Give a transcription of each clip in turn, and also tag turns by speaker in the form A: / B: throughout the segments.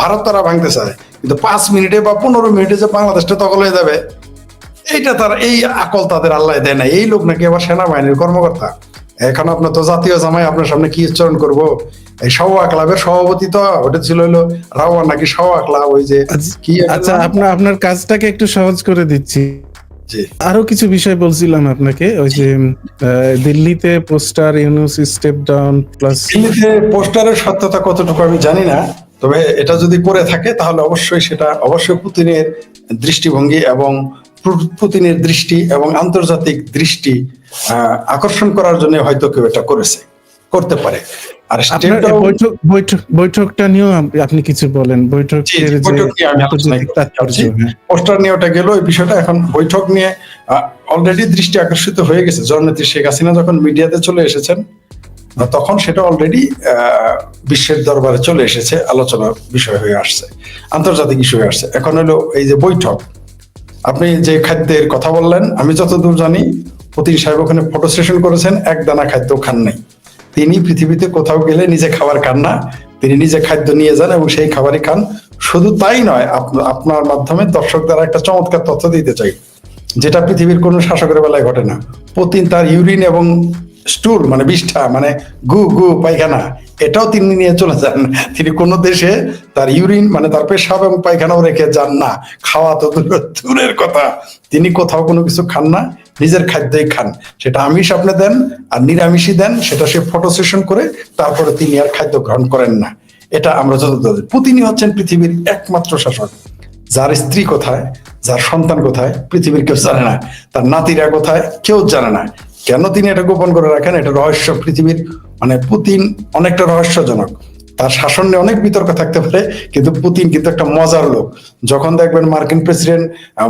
A: ভারত তারা ভাঙতে চায়। কিন্তু পাঁচ মিনিটে বা পনেরো মিনিটে যে বাংলাদেশটা দখল হয়ে যাবে এইটা তার এই আকল তাদের আল্লাহ দেয় না এই লোক নাকি আবার সেনাবাহিনীর কর্মকর্তা। এখন আপনার তো জাতীয় জামাই আপনার সামনে কি উচ্চারণ করব? এই সওয়া ক্লাবের সভাপতি তো ওটা ছিল হলো রাওয়া নাকি সওয়া ক্লাব ওই যে কি
B: আচ্ছা আপনার আপনার কাজটাকে একটু সহজ করে দিচ্ছি। আরও কিছু বিষয় বলছিলাম আপনাকে ওই যে দিল্লিতে poster Yunus step down plus
A: দিল্লিতে পোস্টারের সত্যতা কতটুকু আমি জানি না তবে এটা যদি করে থাকে তাহলে অবশ্যই সেটা অবশ্যই পুতিনের দৃষ্টিভঙ্গি এবং পুতিনের দৃষ্টি এবং আন্তর্জাতিক দৃষ্টি আকর্ষণ করার জন্য হয়তো কেউ এটা করেছে করতে পারে আর
B: বৈঠক বৈঠক বৈঠকটা নিয়েও আপনি কিছু বলেন
A: বৈঠক।
B: হ্যাঁ।
A: পোস্টার নিয়ে ওটা গেল এই বিষয়টা এখন বৈঠক নিয়ে অলরেডি দৃষ্টি আকর্ষিত হয়ে গেছে জননেত্রী শেখ হাসিনা যখন মিডিয়াতে চলে এসেছেন তখন সেটা অলরেডি বিশ্বের দরবারে চলে এসেছে আলোচনার বিষয় হয়ে আসছে, আন্তর্জাতিক ইস্যু হয়ে আসছে। এখন হলো এই যে বৈঠক, আপনি যে খাদ্যের কথা বললেন, আমি যতদূর জানি পুতিন সাহেব ওখানে ফটো সেশন করেছেন, এক দানা খাদ্য খান নাই। তিনি পৃথিবীতে কোথাও গেলে নিজে খাবার খান না, তিনি নিজে খাদ্য নিয়ে যান এবং সেই খাবারই খান। শুধু তাই নয়, আপ- আপনার মাধ্যমে দর্শক দ্বারা একটা চমৎকার তথ্য দিতে চাই, যেটা পৃথিবীর কোনো শাসকের বেলায় ঘটে না। পুতিন তার ইউরিন এবং স্টুল মানে বিষ্ঠা মানে গু গু, পায়খানা, এটাও তিনি নিয়ে চলে যান। তিনি কোন দেশে তার ইউরিন মানে তার পেশাব এবং পায়খানাও রেখে যান না। খাওয়া তো দূরের কথা। তিনি কোথাও কোনো কিছু খান না, নিজের খাদ্যই খান। সেটা আমিষ আপনি দেন, আর নিরামিষই দেন, সেটা সে ফটো সেশন করে, তারপরে তিনি আর খাদ্য গ্রহণ করেন না। এটা আমরা যত পুতিনই হচ্ছেন পৃথিবীর একমাত্র শাসক। যার স্ত্রী কোথায়, যার সন্তান কোথায়, পৃথিবীর কেউ জানে না। তার নাতিরা কোথায়, কেউ জানে না। কেন তিনি এটা গোপন করে রাখেন? এটা রহস্য পৃথিবীর মানে পুতিন অনেকটা রহস্যজনক। তার শাসন নিয়ে অনেক বিতর্ক থাকতে পারে, কিন্তু পুতিন কিন্তু একটা মজার লোক। যখন দেখবেন মার্কিন প্রেসিডেন্ট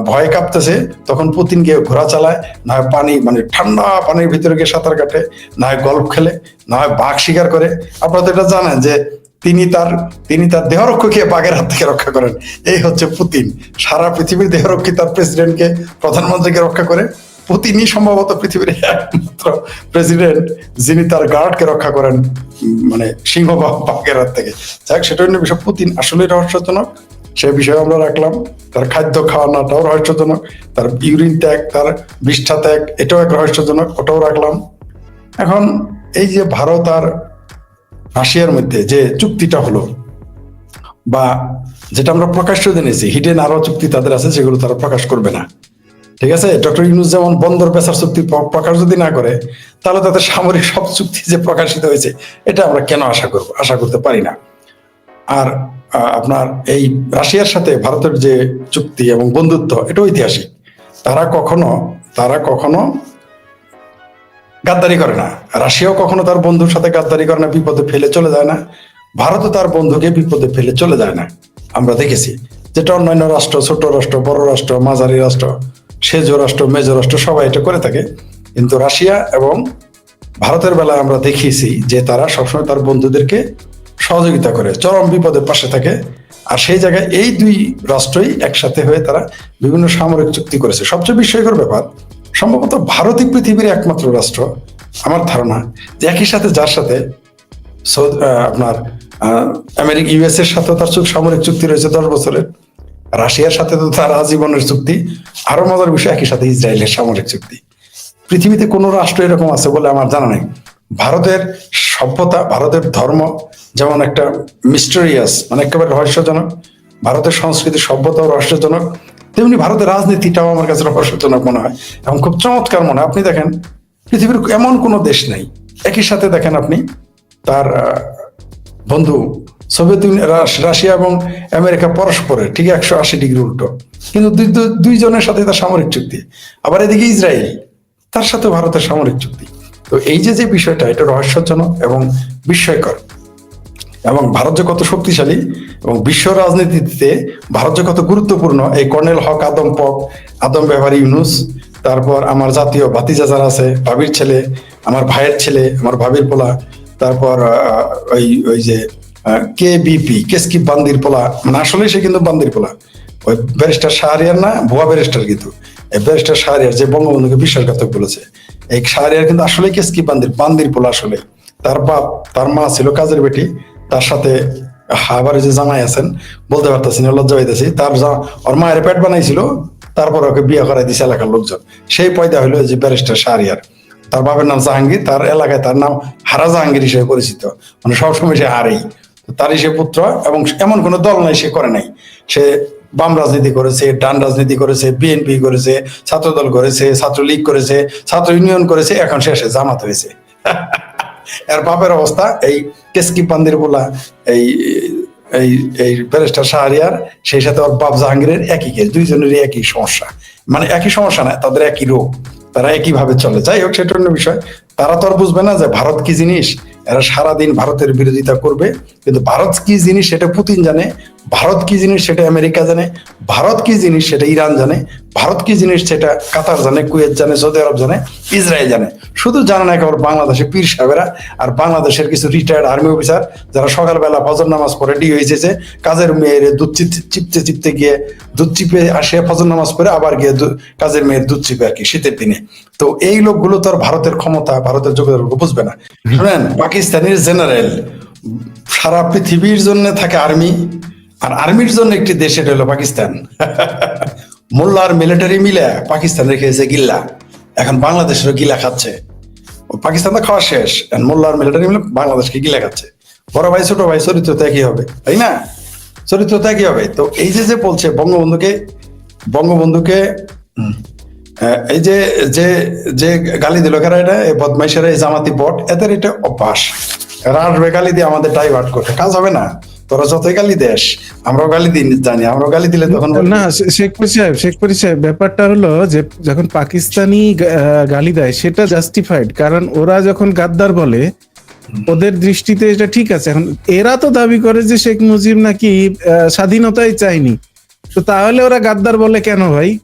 A: ভয় কাঁপতেছে, তখন পুতিন গিয়ে ঘোড়া চালায়, না হয় পানি মানে ঠান্ডা পানির ভিতরে গিয়ে সাঁতার কাটে, না হয় গল্ফ খেলে, না হয় বাঘ শিকার করে। আপনারা তো এটা জানেন যে তিনি তার তিনি তার দেহরক্ষীকে বাঘের হাত থেকে রক্ষা করেন। এই হচ্ছে পুতিন। সারা পৃথিবীর দেহরক্ষী তার প্রেসিডেন্টকে, প্রধানমন্ত্রীকে রক্ষা করে। পুতিনই সম্ভবত পৃথিবীর একমাত্র প্রেসিডেন্ট যিনি তার গার্ডকে রক্ষা করেন মানে সিংহ বাঘের হাত থেকে। যাক, সেটা অন্য বিষয় পুতিন। আসলে রহস্যজনক। সে বিষয়ে আমরা রাখলাম। তার খাদ্য খাওয়ানোটাও রহস্যজনক। তার ইউরিন ত্যাগ, তার বিষ্ঠা ত্যাগ, এটাও এক রহস্যজনক। ওটাও রাখলাম। এখন এই যে ভারত আর রাশিয়ার মধ্যে যে চুক্তিটা হলো, বা যেটা আমরা প্রকাশ্য জেনেছি হিডেন আরও চুক্তি তাদের আছে, যেগুলো তারা প্রকাশ করবে না। ঠিক আছে? ডক্টর ইউনুস যেমন বন্দর বেচার চুক্তি প্রকাশ যদি না করে, তাহলে তাদের সামরিক সব চুক্তি যে প্রকাশিত হয়েছে, এটা আমরা কেন আশা করব আশা করতে পারি না? আর আপনার এই রাশিয়ার সাথে ভারতের যে চুক্তি এবং বন্ধুত্ব এটা ঐতিহাসিক। তারা কখনো তারা কখনো গাদ্দারি করে না। রাশিয়াও কখনো তার বন্ধুর সাথে গাদ্দারি করে না, বিপদে ফেলে চলে যায় না। ভারতও তার বন্ধুকে বিপদে ফেলে চলে যায় না। আমরা দেখেছি, যেটা অন্যান্য রাষ্ট্র, ছোট রাষ্ট্র, বড় রাষ্ট্র, মাঝারি রাষ্ট্র সেজ রাষ্ট্র, মেজ রাষ্ট্র, সবাই এটা করে থাকে। কিন্তু রাশিয়া এবং ভারতের বেলায় আমরা দেখিয়েছি যে তারা সবসময় তার বন্ধুদেরকে সহযোগিতা করে, চরম বিপদের পাশে থাকে। আর সেই জায়গায় এই দুই রাষ্ট্রই একসাথে হয়ে তারা বিভিন্ন সামরিক চুক্তি করেছে। সবচেয়ে বিস্ময়কর ব্যাপার, সম্ভবত ভারতই পৃথিবীর একমাত্র রাষ্ট্র, আমার ধারণা। যে একই সাথে যার সাথে আপনার আমেরিকা ইউএস এর সাথে তার সামরিক চুক্তি রয়েছে দশ বছরের। রাশিয়ার সাথে তো তার আজীবনের চুক্তি, আরও মজার বিষয় একই সাথে ইসরায়েলের সামরিক চুক্তি। পৃথিবীতে কোনো রাষ্ট্র এরকম আছে বলে আমার জানা নেই। ভারতের সভ্যতা, ভারতের ধর্ম যেমন একটা মিস্টেরিয়াস মানে একেবারে রহস্যজনক, ভারতের সংস্কৃতি সভ্যতাও রহস্যজনক, তেমনি ভারতের রাজনীতিটাও আমার কাছে রহস্যজনক মনে হয় এবং খুব চমৎকার মনে হয়। আপনি দেখেন, পৃথিবীর এমন কোনো দেশ নেই। একই সাথে দেখেন আপনি তার বন্ধু সোভিয়েত রাশ- রাশিয়া এবং আমেরিকা পরস্পরের ঠিক একশো আশি ডিগ্রি উল্টো। কিন্তু দুই- দুই- দুইজনের সাথে তার সামরিক চুক্তি। আবার এদিকে ইসরায়েল, তার সাথে ভারতের সামরিক চুক্তি। তো এই যে যে বিষয়টা, এটা রহস্যজনক এবং বিস্ময়কর। এবং ভারত যে কত শক্তিশালী এবং বিশ্ব রাজনীতিতে ভারত যে কত গুরুত্বপূর্ণ, এই কর্নেল হক আদম পক, আদম ব্যবহারী ইউনুস, তারপর আমার জাতীয় ভাতিজা যারা আছে, ভাবির ছেলে, আমার ভাইয়ের ছেলে, আমার ভাবির পোলা, তারপর ওই ওই যে কে বিপি কেসকি বান্দির পোলা মানে আসলে সে কিন্তু বান্দির পোলা। ওই ব্যারিস্টার শাহরিয়ার না, ভুয়া ব্যারিস্টার কিন্তু। এই ব্যারিস্টার শাহরিয়ার যে বঙ্গবন্ধুকে বিশ্বাসঘাতক বলেছে, এই শাহরিয়ার কিন্তু আসলে কেসকি বান্দির বান্দির পোলা আসলে তার বাপ, তার মা ছিল কাজের বেটি, তার সাথে আবার যে জামাই আছেন, বলতে পারতেছি না, লজ্জা পাইতেছি। তার ওর মায়ের পেট বানাইছিল, তারপর ওকে বিয়ে করাই দিছে এলাকার লোকজন। সেই পয়দা হলো যে ব্যারিস্টার শাহরিয়ার। তার বাবার নাম জাহাঙ্গীর, তার এলাকায় তার নাম হারা জাহাঙ্গীর হিসেবে পরিচিত। মানে সবসময় সে হারেই। তারই সে পুত্র এবং এমন কোনো দল নাই সে করে নাই। সে বাম রাজনীতি করেছে, ডান রাজনীতি করেছে, বিএনপি করেছে, ছাত্রদল করেছে, ছাত্রলীগ করেছে, ছাত্র ইউনিয়ন করেছে, এখন শেষে জামাত হয়েছে। এর বাপের অবস্থা এই কেসকি পান্দির বলা এই এই এই ব্যারিস্টার শাহরিয়ার, সেই সাথে ওর বাপ জাহাঙ্গীরের একই কেস দুইজনেরই একই সমস্যা। মানে একই সমস্যা না, তাদের একই রোগ, তারা একই ভাবে চলে। যাই হোক, সেটা অন্য বিষয়। তারা তো আর বুঝবে না যে ভারত কি জিনিস এরা সারাদিন ভারতের বিরোধিতা করবে, কিন্তু ভারত কি জিনিস সেটা পুতিন জানে, ভারত কি জিনিস সেটা আমেরিকা জানে, ভারত কি জিনিস সেটা ইরান জানে, ভারত কি জিনিস সেটা কাতার জানে, কুয়েত জানে, সৌদি আরব জানে, ইসরায়েল জানে। শুধু জানে না কেবল বাংলাদেশে পীর সাহেবেরা আর বাংলাদেশের কিছু রিটায়ার্ড আর্মি অফিসার যারা সকালবেলা ফজর নামাজ পড়ে ডি হয়েছে কাজের মেয়ের দুধ চিপতে চিপতে গিয়ে দুধ চিপে আসে ফজর নামাজ পড়ে আবার গিয়ে কাজের মেয়ের দুধ চিপে আর কি শীতের দিনে। তো এই লোকগুলো তো আর ভারতের ক্ষমতা, ভারতের যোগ্যতা বুঝবে না। শুনেন, পাকিস্তানের জেনারেল সারা পৃথিবীর জন্য থাকে আর্মি আর আর্মির জন্য একটি দেশ এটা হলো পাকিস্তান। মোল্লা আর মিলিটারি মিলে পাকিস্তান রেখেছে গিল্লা। এখন বাংলাদেশেরও গিলা খাচ্ছে। পাকিস্তান তো খাওয়া শেষ, এখন মোল্লা আর মিলিটারি মিলে বাংলাদেশকে গিলা খাচ্ছে। বড় ভাই, ছোট ভাই চরিত্র তো হবে, তাই না? চরিত্র তো হবে। তো এই যে যে বলছে বঙ্গবন্ধুকে বঙ্গবন্ধুকে এই যে যে যে গালি দিল, কারা এটা? এই বদমাইশেরা, এই জামাতি বট, এদের এটা অভ্যাস। আসবে গালি দিয়ে আমাদের ডাইভার্ট করতে। কাজ হবে না। তোরা যতই গালি দেশ আমরাও গালি দিই, জানি, আমরাও গালি দিলে তখন
B: না, শে- শেখপুরি সাহেব শেখপুরি সাহেব ব্যাপারটা হলো যে যখন পাকিস্তানি গালি দেয়, সেটা জাস্টিফাইড কারণ ওরা যখন গাদ্দার বলে, ওদের দৃষ্টিতে এটা ঠিক আছে। এখন এরা তো দাবি করে যে শেখ মুজিব নাকি স্বাধীনতাই চায়নি। তো তাহলে ওরা গাদ্দার বলে কেন ভাই?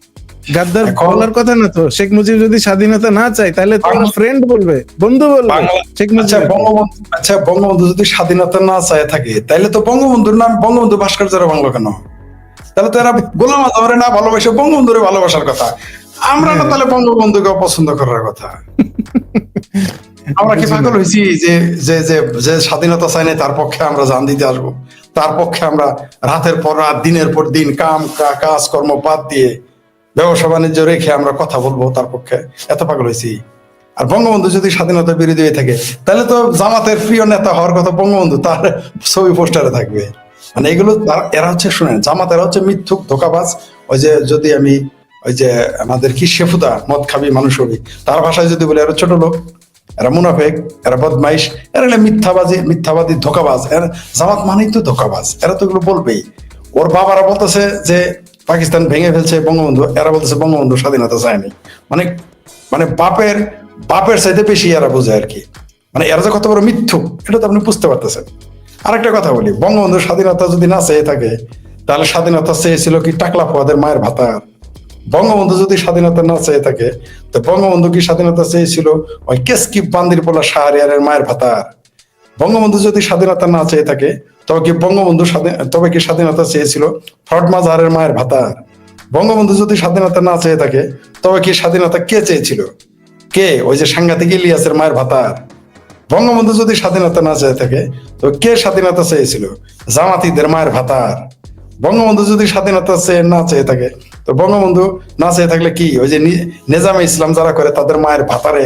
B: গাদ্দার বলার কথা না তো। শেখ মুজিব যদি স্বাধীনতা না চায় তাহলে তো
A: বাংলা-
B: ফ্রেন্ড বলবে বন্ধু বলবে শেখ
A: আচ্ছা
B: মুজিব
A: বঙ্গবন্ধু আচ্ছা বঙ্গবন্ধু যদি স্বাধীনতা না চায় থাকে তাহলে তো বঙ্গবন্ধুর নাম বঙ্গবন্ধু ভাস্কর্যের বাংলা কেন? তাহলে তো এরা গোলাম আজমরে না ভালোবাসে বঙ্গবন্ধুরে ভালোবাসার কথা। আমরা না তাহলে বঙ্গবন্ধুকে পছন্দ করার কথা। আমরা কি পাগল হয়েছি যে যে যে যে স্বাধীনতা চাই না তার পক্ষে আমরা জান দিতে আসব। তার পক্ষে আমরা রাতের পর রাত দিনের পর দিন কাম কাজ কর্ম বাদ দিয়ে ব্যবসা বাণিজ্য রেখে আমরা কথা বলব তার পক্ষে। এত পাগল হয়েছি। আর বঙ্গবন্ধু যদি স্বাধীনতা বিরোধী হয়ে থাকে, তাহলে তো জামাতের প্রিয় নেতা হওয়ার কথা বঙ্গবন্ধু তার ছবি পোস্টারে থাকবে। মানে এগুলো এরা হচ্ছে শুনেন জামাত এরা হচ্ছে মিথ্যুক, ধোকাবাজ। ওই যে যদি আমি, ওই যে আমাদের কি শেফুদা, মদ খাবি মানুষ হবি, তার ভাষায় যদি বলি, এরা ছোট লোক, এরা মুনাফেক, এরা বদমাইশ, এরা মিথ্যাবাজি, মিথ্যাবাদী, ধোকাবাজ। এরা জামাত মানেই তো ধোকাবাজ, এরা তো এগুলো বলবেই। ওর বাবারা বলতেছে যে পাকিস্তান ভেঙে ফেলছে, বঙ্গবন্ধু এরা বলতেছে বঙ্গবন্ধু স্বাধীনতা চায়নি। মানে মানে বাপের বাপের চাইতে বেশি এরা বোঝে আর কি। মানে এরা যে কত বড় মিথ্যুক এটা তো আপনি বুঝতে পারতেছেন। আরেকটা কথা বলি, বঙ্গবন্ধু স্বাধীনতা যদি না চেয়ে থাকে, তাহলে স্বাধীনতা চেয়েছিল কি টাকলা ফোয়াদের মায়ের ভাতার বঙ্গবন্ধু যদি স্বাধীনতা না চেয়ে থাকে, তো বঙ্গবন্ধু কি স্বাধীনতা চেয়েছিল ওই কেসকি বান্দির পোলা শাহরিয়ারের মায়ের ভাতার? বঙ্গবন্ধু যদি স্বাধীনতা না চেয়ে থাকে তবে কি বঙ্গবন্ধু স্বাধীন তবে কি স্বাধীনতা চেয়েছিল? ফ্রড মাজারের মায়ের ভাতা। বঙ্গবন্ধু যদি স্বাধীনতা না চেয়ে থাকে, তবে কি স্বাধীনতা কে চেয়েছিল? কে? ওই যে সাংঘাতিক ইলিয়াসের মায়ের ভাতার বঙ্গবন্ধু যদি স্বাধীনতা না চেয়ে থাকে, তো কে স্বাধীনতা চেয়েছিল? জামাতিদের মায়ের ভাতার বঙ্গবন্ধু যদি স্বাধীনতা চেয়ে না চেয়ে থাকে, তো বঙ্গবন্ধু না চেয়ে থাকলে কি? ওই যে নেজামে ইসলাম যারা করে, তাদের মায়ের ভাতারে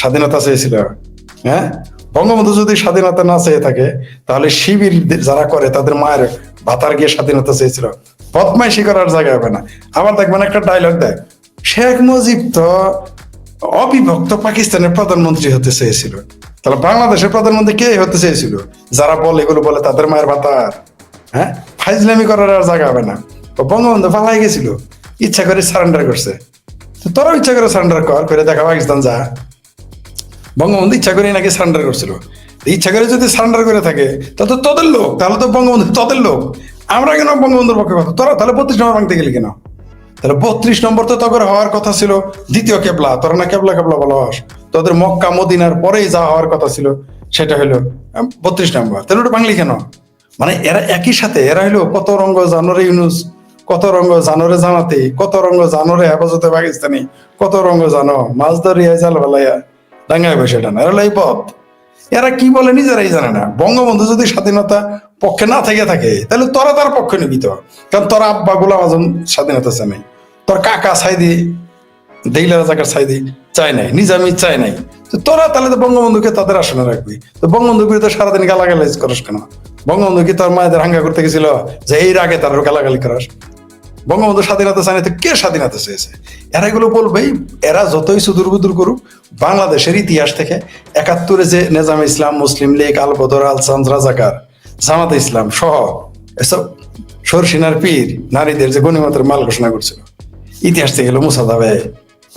A: স্বাধীনতা চেয়েছিল। হ্যাঁ? বঙ্গবন্ধু যদি স্বাধীনতা না চেয়ে থাকে, তাহলে শিবির যারা করে, তাদের মায়ের ভাতার গিয়ে স্বাধীনতা চেয়েছিল। বদমাইশি করার জায়গা হবে না। আবার দেখবেন একটা ডায়লগ দেখ শেখ মুজিব তো অবিভক্ত পাকিস্তানের প্রধানমন্ত্রী হতে চেয়েছিল। তাহলে বাংলাদেশের প্রধানমন্ত্রী কে হতে চেয়েছিল? যারা বলে এগুলো বলে তাদের মায়ের ভাতার। হ্যাঁ? ফাইজলামি করার আর জায়গা হবে না। বঙ্গবন্ধু পালাই গেছিল। ইচ্ছা করে সারেন্ডার করছে। তো তোরাও ইচ্ছা করে সারেন্ডার কর, করে দেখা পাকিস্তান যা। বঙ্গবন্ধু ইচ্ছা করে নাকি সারেন্ডার করছিল। ইচ্ছা করে যদি সারেন্ডার করে থাকে, তাহলে তো তোদের লোক, তাহলে তো বঙ্গবন্ধু, তোদের লোক। আমরা কেন বঙ্গবন্ধুর পক্ষে কথা? তোরা তাহলে বত্রিশ নম্বর ভাঙতে গেলি কেন? তাহলে বত্রিশ নম্বর তো তখন হওয়ার কথা ছিল, দ্বিতীয় কেবলা, তোরা না কেবলা কেবলা বলা হস। তোদের মক্কা, মদিনার পরেই যা হওয়ার কথা ছিল, সেটা হলো বত্রিশ নম্বর। তাহলে ওটা বাংলি কেন? মানে এরা একই সাথে, এরা হলো কত রঙ্গ জানোরে ইউনুস, কত রঙ্গ জানোরে জানাতে কত রঙ্গ জানোরে হেফাজতে পাকিস্তানি, কত রঙ্গ জানো, মাছ ধরিয়া জাল বেলাইয়া ডাঙ্গায় বসে ডানা এরা এই পথ। এরা কি বলে নিজেরাই জানে না। বঙ্গবন্ধু যদি স্বাধীনতা পক্ষে না থেকে থাকে, তাহলে তোরা তার পক্ষে নিবি তো। কারণ তোর আব্বা গোলাম আজম স্বাধীনতা চায় নাই। তোর কাকা সাইদি দেইলা রাজাকার সাইদি চায় নাই, নিজামি চায় নাই। তো তোরা তাহলে তো বঙ্গবন্ধুকে তাদের আসনে রাখবি। তো বঙ্গবন্ধুর বিরুদ্ধে সারাদিন গালাগালাজ করিস কেন? বঙ্গবন্ধু কি তোর মায়েদের হাঙ্গা করতে গেছিল যে এই রাগে তার গালাগালি করাস? বঙ্গবন্ধু স্বাধীনতা চায় কে স্বাধীনতা চেয়েছে এরা এগুলো বলবেই, এরা যতই সুদূর বুদুর করুক, বাংলাদেশের ইতিহাস থেকে একাত্তরে যে নেজাম ইসলাম, মুসলিম লীগ আল বদর আল চান্দ রাজাকার, জামাত ইসলাম সহ এসব সরসিনার পীর, নারীদের যে গণিমতের মাল ঘোষণা করছিল, ইতিহাস থেকে গেলো মুসা যাবে।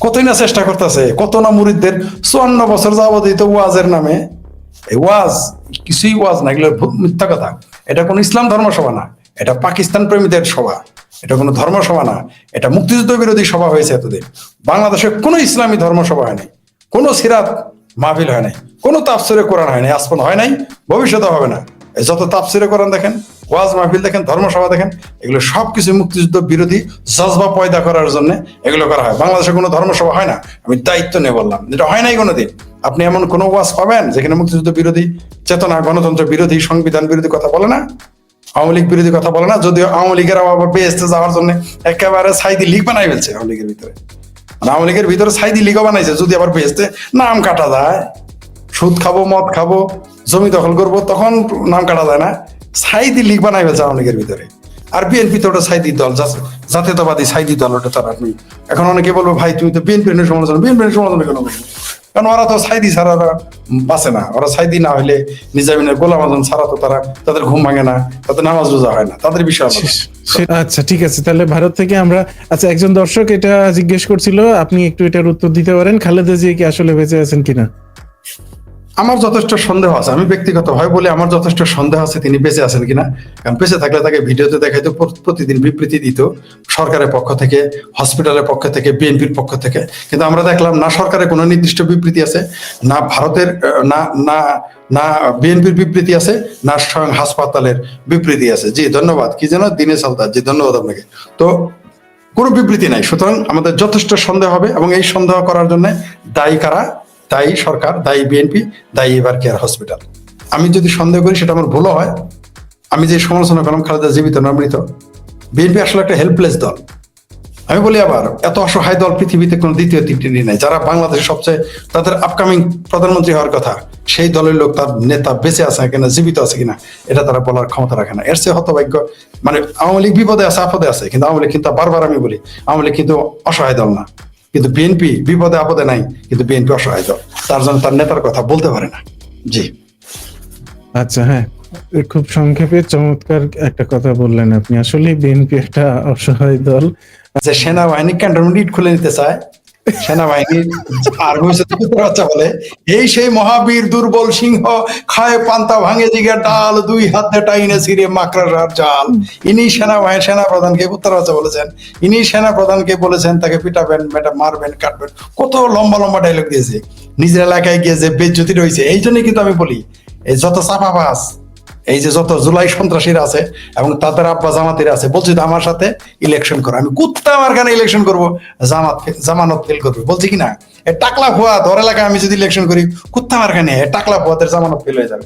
A: কতই না চেষ্টা করতেছে, কত না মুরিদদের চুয়ান্ন বছর যাবতীয় ওয়াজের নামে। এই ওয়াজ, কিছুই ওয়াজ না, এগুলো মিথ্যা কথা। এটা কোনো ইসলাম ধর্ম সভা না। এটা পাকিস্তান প্রেমীদের সভা। এটা কোনো ধর্ম সভা না। এটা মুক্তিযুদ্ধ বিরোধী সভা হয়েছে এতদিন। বাংলাদেশে কোনো ইসলামী ধর্ম সভা হয়নি কোনো সিরাত মাহফিল হয় নাই। কোনো তাফসিরে কোরআন হয় নাই। আসপন হয় নাই। ভবিষ্যতে হবে না। যত তাফসিরে কোরআন দেখেন, ওয়াজ মাহফিল দেখেন ধর্মসভা দেখেন, এগুলো সবকিছু মুক্তিযুদ্ধ বিরোধী জজবা পয়দা করার জন্য এগুলো করা হয়। বাংলাদেশে কোনো ধর্মসভা হয় না। আমি দায়িত্ব নিয়ে বললাম। যেটা হয় নাই কোনোদিন। আপনি এমন কোনো ওয়াজ পাবেন যেখানে মুক্তিযুদ্ধ বিরোধী, চেতনা, গণতন্ত্র বিরোধী, সংবিধান বিরোধী কথা বলে না? আওয়ামী লীগ বিরোধী কথা বলে না, যদিও আওয়ামী লীগের আবার বেসতে যাওয়ার জন্য একেবারে সাইদি লীগ বানাই ফেলছে আওয়ামী লীগের ভিতরে। মানে আওয়ামী লীগের ভিতরে সাইদি লীগও বানাইছে, যদি আবার বেসতে নাম কাটা যায়। সুদ খাব, মদ খাব, জমি দখল করব, তখন নাম কাটা যায় না। সাইদি লীগ বানাই ফেলছে আওয়ামী লীগের ভিতরে। আর বিএনপি তো ওটা সাইদি দল জাতীয়তাবাদী সাইদি দল, ওটা তার আপনি এখন অনেকে বলব, ভাই, তুমি তো বিএনপির সমালোচনা বিএনপির সমালোচনা কেন কারণ ওরা তো সাইদি ছাড়া ওরা বাঁচে না। ওরা সাইদি না হলে নিজামিনের গোলাম আজম ছাড়া তো তারা তাদের ঘুম ভাঙে না, তাদের নামাজ রোজা হয় না। তাদের বিষয়।
B: আচ্ছা ঠিক আছে। তাহলে ভারত থেকে আমরা আচ্ছা একজন দর্শক এটা জিজ্ঞেস করছিল, আপনি একটু এটার উত্তর দিতে পারেন। খালেদা জিয়া কি আসলে বেঁচে আছেন কিনা?
A: আমার যথেষ্ট সন্দেহ আছে। আমি ব্যক্তিগত ভাবে বলি আমার যথেষ্ট সন্দেহ আছে, তিনি বেঁচে আছেন কিনা। কারণ বেঁচে থাকলে তাকে ভিডিওতে দেখাইতো প্রতিদিন বিবৃতি দিত, সরকারের পক্ষ থেকে, হসপিটালের পক্ষ থেকে, বিএনপির পক্ষ থেকে। কিন্তু আমরা দেখলাম না সরকারের কোনো নির্দিষ্ট বিবৃতি আছে, না ভারতের না না না বিএনপির বিবৃতি আছে, না স্বয়ং হাসপাতালের বিবৃতি আছে। জি, ধন্যবাদ। কি যেন দিনে সালদার জি, ধন্যবাদ আপনাকে। তো কোনো বিবৃতি নাই। সুতরাং আমাদের যথেষ্ট সন্দেহ হবে এবং এই সন্দেহ করার জন্য দায়ী কারা? দায়ী সরকার, দায়ী বিএনপি, দায়ী এবার কেয়ার হসপিটাল। আমি যদি সন্দেহ করি সেটা আমার ভুলও হয়। আমি যে সমালোচনা করলাম, খালেদা জীবিত না মৃত, বিএনপি আসলে একটা হেল্পলেস দল। আমি বলি আবার, এত অসহায় দল পৃথিবীতে কোনো দ্বিতীয় তৃতীয় নেই যারা বাংলাদেশের সবচেয়ে তাদের আপকামিং প্রধানমন্ত্রী হওয়ার কথা, সেই দলের লোক, তার নেতা বেঁচে আছে কিনা, জীবিত আছে কিনা, এটা তারা বলার ক্ষমতা রাখে না। এর চেয়ে হতভাগ্য মানে আওয়ামী লীগ বিপদে আছে, আপদে আছে, কিন্তু আওয়ামী লীগ কিন্তু বারবার আমি বলি, আওয়ামী লীগ কিন্তু অসহায় দল না। কিন্তু বিএনপি বিপদে আপদে নাই কিন্তু বিএনপি অসহায় দল। তার জন্য তার নেতার কথা বলতে পারে না। জি।
B: আচ্ছা হ্যাঁ। খুব সংক্ষেপে চমৎকার একটা কথা বললেন আপনি। আসলে বিএনপি একটা অসহায় দল।
A: যে সেনাবাহিনী ক্যান্টনমেন্ট ইট খুলে নিতে চায় সেনাবাহিনীর আর হয়েছে বাচ্চা বলে? এই সেই মহাবীর দুর্বল সিংহ খায় পান্তা ভাঙে ডাল, দুই হাতে টাইনে মাকড়ার ইনি সেনাবাহিনী সেনা প্রধানকে উত্তর বাচ্চা বলেছেন। ইনি সেনা প্রধানকে বলেছেন, তাকে পিটাবেন, মেটা মারবেন, কাটবেন। কত লম্বা লম্বা ডায়লগ দিয়েছে। নিজের এলাকায় গিয়ে যে বেজ্জতি রয়েছে, এই জন্যই কিন্তু আমি বলি, এই যত চাপাবাস এই যে যত জুলাই সন্ত্রাসীরা আছে এবং তাদের আব্বা জামাতিরা আছে, বলছি আমার সাথে ইলেকশন করো। আমি কুত্তা আমার গানে ইলেকশন করব, জামাত জামানত ফেল করবে। বলছি কি না, এ টাকলা ভুয়া ধর এলাকায় আমি যদি ইলেকশন করি, কুত্তা আমার গানে এ টাকলা ভুয়াদের জামানত ফেল হয়ে যাবে।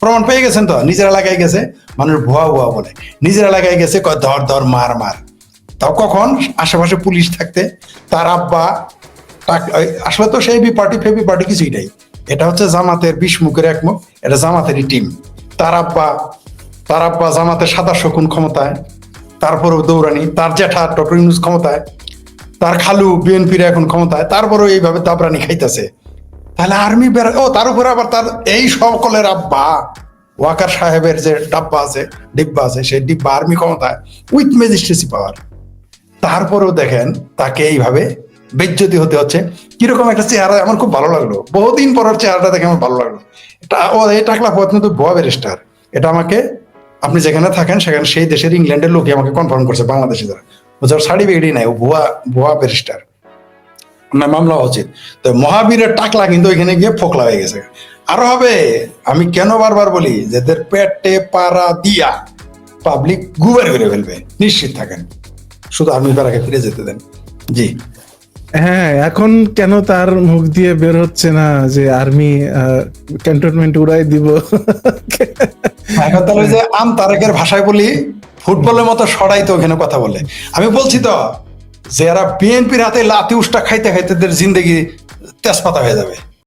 A: প্রমাণ পেয়ে গেছেন তো? নিজের এলাকায় গেছে, মানুষ ভুয়া ভুয়া বলে। নিজের এলাকায় গেছে ধর ধর মার মার। তাও কখন? আশেপাশে পুলিশ থাকতে, তার আব্বা আসলে তো সেই বি পার্টি, ফেবি পার্টি কিছুই নাই। এটা হচ্ছে জামাতের বিশ মুখের এক মুখ এটা জামাতেরই টিম তার আব্বা তার আব্বা জামাতের সাদা শকুন ক্ষমতায়, তারপরেও দৌড়ানি, তার জ্যাঠা ডক্টর ইউনুস ক্ষমতায়, তার খালু বিএনপির এখন ক্ষমতায়, তারপরেও এইভাবে দাবরানি খাইতেছে। তাহলে আর্মি বেড়া ও, তার উপরে আবার তার এই সকলের আব্বা, ওয়াকার সাহেবের যে ডাব্বা আছে, ডিব্বা আছে, সেই ডিব্বা আর্মি ক্ষমতায় উইথ ম্যাজিস্ট্রেসি পাওয়ার তারপরেও দেখেন, তাকে এইভাবে বেজ্জতি হতে হচ্ছে। কীরকম একটা চেহারা, আমার খুব ভালো লাগল। বহুদিন পর ওর চেহারাটা দেখে আমার ভালো লাগল। এটা, ও, এই টাকলা পথ কিন্তু ভুয়া ব্যারিস্টার। এটা আমাকে, আপনি যেখানে থাকেন, সেখানে সেই দেশের ইংল্যান্ডের লোকই আমাকে কনফার্ম করছে, বাংলাদেশে যারা। ও যার সার্টিফিকেটই নাই, ও ভুয়া ভুয়া ব্যারিস্টার। না মামলা উচিত। তো মহাবীরের টাকলা কিন্তু ওইখানে গিয়ে ফোকলা হয়ে গেছে। আরও হবে, আমি কেন বারবার বলি যে এদের পেটে পাড়া দিয়া পাবলিক গুবার করে ফেলবে, নিশ্চিত থাকেন। শুধু আর্মি পাড়াকে ফিরে যেতে দেন। জি।
B: হ্যাঁ এখন কেন তার মুখ দিয়ে বের হচ্ছে না যে আর্মি ক্যান্টনমেন্ট উড়াই দিব?
A: এখন তাহলে যে আম তারেকের ভাষায় বলি, ফুটবলের মতো সরাই তো ওখানে কথা বলে। আমি বলছি তো, যে এরা বিএনপির হাতে লাতি উষ্টা খাইতে খাইতে জিন্দগি তেজপাতা হয়ে যাবে।